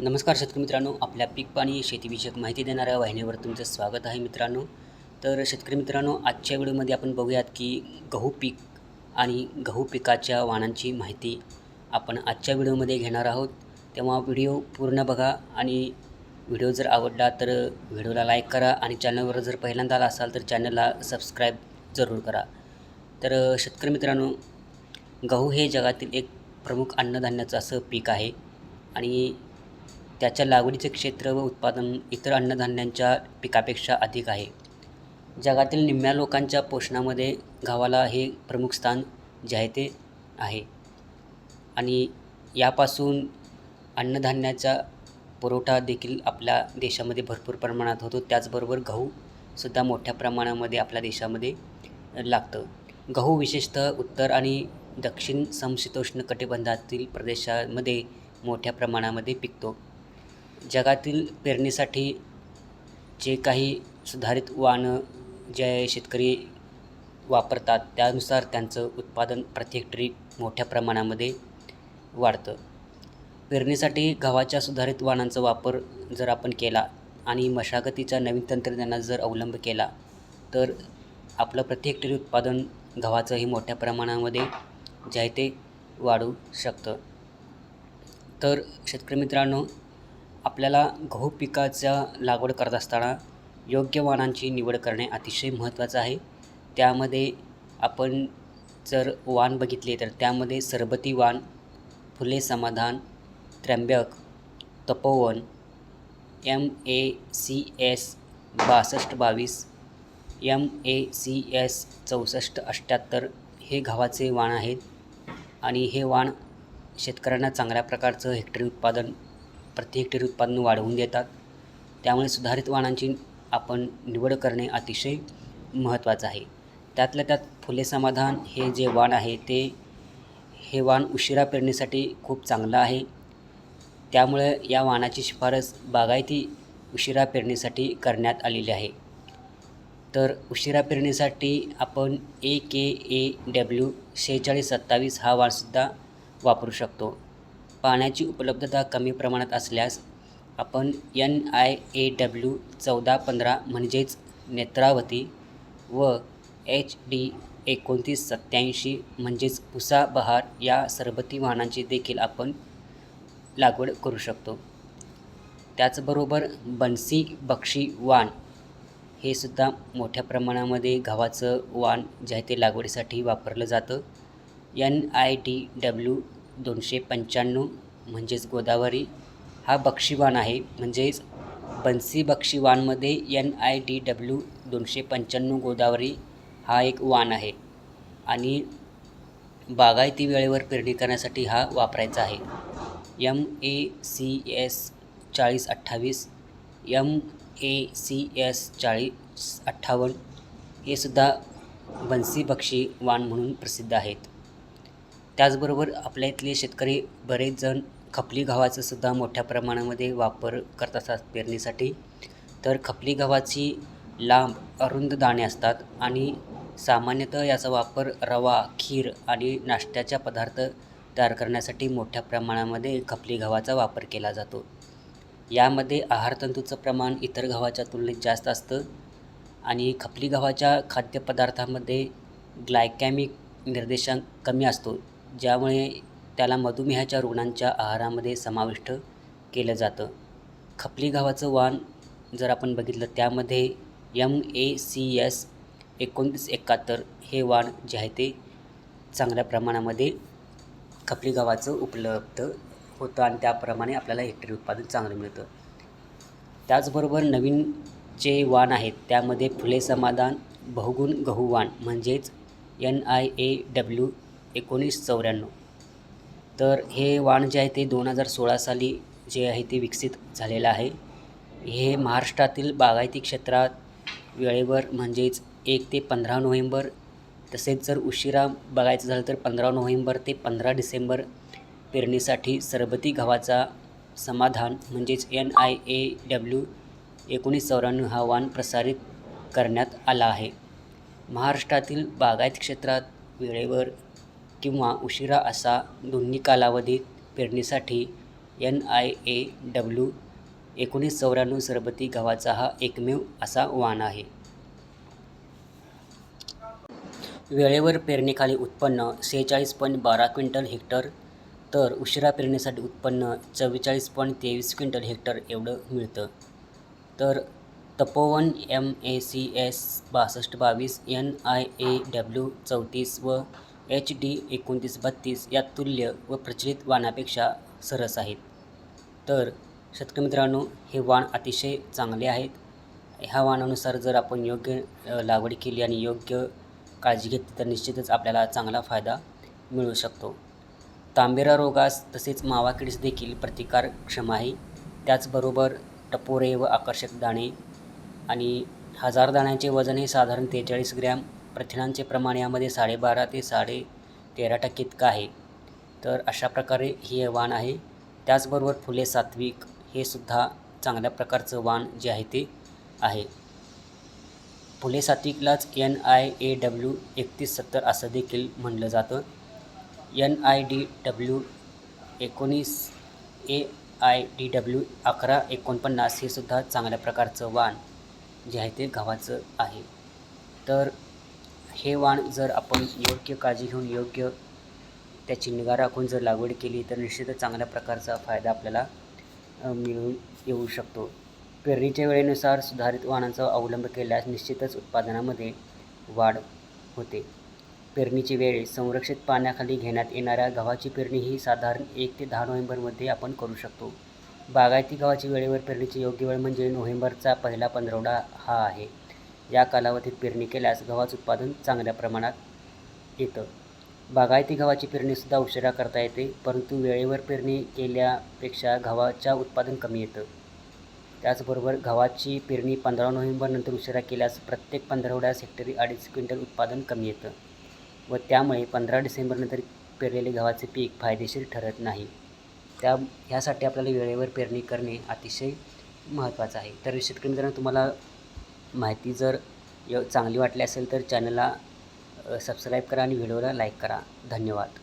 नमस्कार शेतकरी मित्रांनो आपल्या पीक पाणी शेतीविषयक माहिती देणाऱ्या वाहिनीवर तुमचं स्वागत आहे मित्रांनो. तर शेतकरी मित्रांनो आजच्या व्हिडिओमध्ये आपण बघूयात की गहू पीक आणि गहू पिकाच्या वाणांची माहिती आपण आजच्या व्हिडिओमध्ये घेणार आहोत. तेव्हा व्हिडिओ पूर्ण बघा आणि व्हिडिओ जर आवडला तर व्हिडिओला लाईक करा आणि चॅनलवर जर पहिल्यांदा आला असाल तर चॅनलला सबस्क्राईब जरूर करा. तर शेतकरी मित्रांनो गहू हे जगातील एक प्रमुख अन्नधान्याचं असं पीक आहे आणि त्याच्या लागवडीचे क्षेत्र व उत्पादन इतर अन्नधान्यांच्या पिकापेक्षा अधिक आहे. जगातील निम्म्या लोकांच्या पोषणामध्ये गव्हाला हे प्रमुख स्थान जे आहे ते आहे. आणि यापासून अन्नधान्याचा पुरवठा देखील आपल्या देशामध्ये भरपूर प्रमाणात होतो. त्याचबरोबर गहूसुद्धा मोठ्या प्रमाणामध्ये आपल्या देशामध्ये लागतं. गहू विशेषतः उत्तर आणि दक्षिण समशीतोष्ण कटिबंधातील प्रदेशामध्ये मोठ्या प्रमाणामध्ये पिकतो. जगातील पेरणीसाठी जे काही सुधारित वाहनं जे शेतकरी वापरतात त्यानुसार त्यांचं उत्पादन प्रत्येक मोठ्या प्रमाणामध्ये वाढतं. पेरणीसाठी गव्हाच्या सुधारित वाणांचा वापर जर आपण केला आणि मशागतीच्या नवीन तंत्रज्ञानाचा जर अवलंब केला तर आपलं प्रत्येक उत्पादन गव्हाचंही मोठ्या प्रमाणामध्ये जे आहे ते वाढू शकतं. तर शेतकरी मित्रांनो आपल्याला गहू पिकाचा लागवड करत असताना योग्य वाणांची निवड करणे अतिशय महत्त्वाचं आहे. त्यामध्ये आपण जर वाण बघितले तर त्यामध्ये सरबती वाण Phule Samadhan Trimbak Tapovan M A C S बासष्ट बावीस एम ए सी एस चौसष्ट अठ्ठ्याहत्तर हे गव्हाचे वाण आहेत. आणि हे वाण शेतकऱ्यांना चांगल्या प्रकारचं हेक्टरी उत्पादन प्रति हेक्टर उत्पादन वाढवून देतात. त्यामुळे सुधारित वाणांची आपण निवड करणे अतिशय महत्त्वाचं आहे. त्यातल्या त्यात फुले समाधान हे जे वाण आहे ते हे वाण उशिरा पेरणीसाठी खूप चांगलं आहे. त्यामुळे या वाणाची शिफारस बागायती उशिरा पेरणीसाठी करण्यात आलेली आहे. तर उशिरा पेरणीसाठी आपण ए के ए डब्ल्यू शेहेचाळीस सत्तावीस हा वाणसुद्धा वापरू शकतो. पाण्याची उपलब्धता कमी प्रमाणात असल्यास आपण यन आय ए डब्ल्यू चौदा पंधरा म्हणजेच नेत्रावती व एच डी एकोणतीस सत्याऐंशी म्हणजेच पुसा बहार या सरबती वाहनांची देखील आपण लागवड करू शकतो. त्याचबरोबर बन्सी बक्षी वाण हे सुद्धा मोठ्या प्रमाणामध्ये गव्हाचं वाण जे आहे ते लागवडीसाठी वापरलं जातं. एन आय डी डब्ल्यू दोनशे पंच्याण्णव म्हणजेच गोदावरी हा बक्षीवान आहे. म्हणजेच बन्सी बक्षीवानमध्ये एन आय डी डब्ल्यू दोनशे पंच्याण्णव गोदावरी हा एक वाण आहे आणि बागायती वेळेवर पेरणी करण्यासाठी हा वापरायचा आहे. एम ए सी एस चाळीस अठ्ठावीस एम ए सी एस चाळीस अठ्ठावन्न हे सुद्धा बन्सी बक्षी वाण म्हणून प्रसिद्ध आहेत. त्याचबरोबर आपल्या इथले शेतकरी बरेच जण खपली गव्हाचा सुद्धा मोठ्या प्रमाणामध्ये वापर करत असतात पेरणीसाठी. तर खपली गव्हाची लांब अरुंद दाणे असतात आणि सामान्यतः याचा वापर रवा खीर आणि नाश्त्याच्या पदार्थ तयार करण्यासाठी मोठ्या प्रमाणामध्ये खपली गव्हाचा वापर केला जातो. यामध्ये आहारतंतूचं प्रमाण इतर गव्हाच्या तुलनेत जास्त असतं आणि खपली गव्हाच्या खाद्यपदार्थामध्ये ग्लायकॅमिक निर्देशांक कमी असतो. ज्यामुळे त्याला मधुमेहाच्या रुग्णांच्या आहारामध्ये समाविष्ट केलं जातं. खपली गव्हाचं वाण जर आपण बघितलं त्यामध्ये यम ए सी एस एकोणतीस एकाहत्तर हे वाण जे आहे ते चांगल्या प्रमाणामध्ये खपली गव्हाचं उपलब्ध होतं आणि त्याप्रमाणे आपल्याला हेक्टरी उत्पादन चांगलं मिळतं. त्याचबरोबर नवीन जे वाण आहेत त्यामध्ये फुले समाधान बहुगुण गहू वाण म्हणजेच एन आय ए डब्ल्यू एकोणीस चौऱ्याण्णव. तर हे वाण जे आहे ते दोन हजार सोळा साली जे आहे ते विकसित झालेलं आहे. हे महाराष्ट्रातील बागायती क्षेत्रात वेळेवर म्हणजेच एक ते पंधरा नोव्हेंबर तसेच जर उशिरा बघायचं झालं तर पंधरा नोव्हेंबर ते पंधरा डिसेंबर पेरणीसाठी सरबती गव्हाचा समाधान म्हणजेच एन आय ए डब्ल्यू एकोणीस चौऱ्याण्णव हा वाण प्रसारित करण्यात आला आहे. महाराष्ट्रातील बागायत क्षेत्रात वेळेवर किंवा उशिरा असा दोन्ही कालावधीत पेरणीसाठी एन आय ए डब्ल्यू एकोणीस चौऱ्याण्णव सरबती गव्हाचा हा एकमेव असा वाण आहे. वेळेवर पेरणीखाली उत्पन्न सेहेचाळीस पॉईंट बारा क्विंटल हेक्टर तर उशिरा पेरणीसाठी उत्पन्न चव्वेचाळीस पॉईंट तेवीस क्विंटल हेक्टर एवढं मिळतं. तर Tapovan M A C S बासष्ट बावीस एन आय ए डब्ल्यू चौतीस व एच डी एकोणतीस बत्तीस या तुल्य व प्रचलित वाणापेक्षा सरस आहेत. तर शेतकरी मित्रांनो हे वाण अतिशय चांगले आहेत. ह्या वाणानुसार जर आपण योग्य लागवड केली आणि योग्य काळजी घेतली तर निश्चितच आपल्याला चांगला फायदा मिळू शकतो. तांबेरा रोगास तसेच मावा किडीस देखील प्रतिकारक्षम आहे. त्याचबरोबर टपोरे व आकर्षक दाणे आणि हजार दाण्याचे वजन हे साधारण त्रेचाळीस ग्रॅम प्रथिनांचे प्रमाण यामध्ये साडेबारा ते साडे तेरा टक्के इतकं आहे. तर अशा प्रकारे हे वाण आहे. त्याचबरोबर फुले सात्विक हे सुद्धा चांगल्या प्रकारचं वाण जे आहे ते आहे. फुले सात्विकलाच एन आय ए डब्ल्यू एकतीस सत्तर असं देखील म्हणलं जातं. एन आय डी डब्ल्यू एकोणीस ए आय डी डब्ल्यू अकरा एकोणपन्नास हे सुद्धा चांगल्या प्रकारचं वाण जे आहे ते गव्हाचं आहे. तर हे वाण जर आपण योग्य काळजी घेऊन योग्य त्याची निगा राखून जर लागवड केली तर निश्चितच चांगल्या प्रकारचा फायदा आपल्याला मिळून येऊ शकतो. पेरणीच्या वेळेनुसार सुधारित वाणांचा अवलंब केल्यास निश्चितच उत्पादनामध्ये वाढ होते. पेरणीची वेळ संरक्षित पाण्याखाली घेण्यात येणाऱ्या गव्हाची पेरणी ही साधारण एक ते दहा नोव्हेंबरमध्ये आपण करू शकतो. बागायती गव्हाची वेळेवर पेरणीची योग्य वेळ म्हणजे नोव्हेंबरचा पहिला पंधरवडा हा आहे. या कालावधीत पेरणी केल्यास गव्हाचं उत्पादन चांगल्या प्रमाणात येतं. बागायती गव्हाची पेरणीसुद्धा उशिरा करता येते परंतु वेळेवर पेरणी केल्यापेक्षा गव्हाच्या उत्पादन कमी येतं. त्याचबरोबर गव्हाची पेरणी पंधरा नोव्हेंबरनंतर उशिरा केल्यास प्रत्येक पंधरवड्यास हेक्टरी अडीच क्विंटल उत्पादन कमी येतं व त्यामुळे पंधरा डिसेंबरनंतर पेरलेले गव्हाचे पीक फायदेशीर ठरत नाही. त्या ह्यासाठी आपल्याला वेळेवर पेरणी करणे अतिशय महत्त्वाचं आहे. तर शेतकरी मित्रांनो तुम्हाला माहिती जर य चांगली वाटली असेल तर चॅनलला सबस्क्राईब करा आणि व्हिडिओला लाईक करा. धन्यवाद.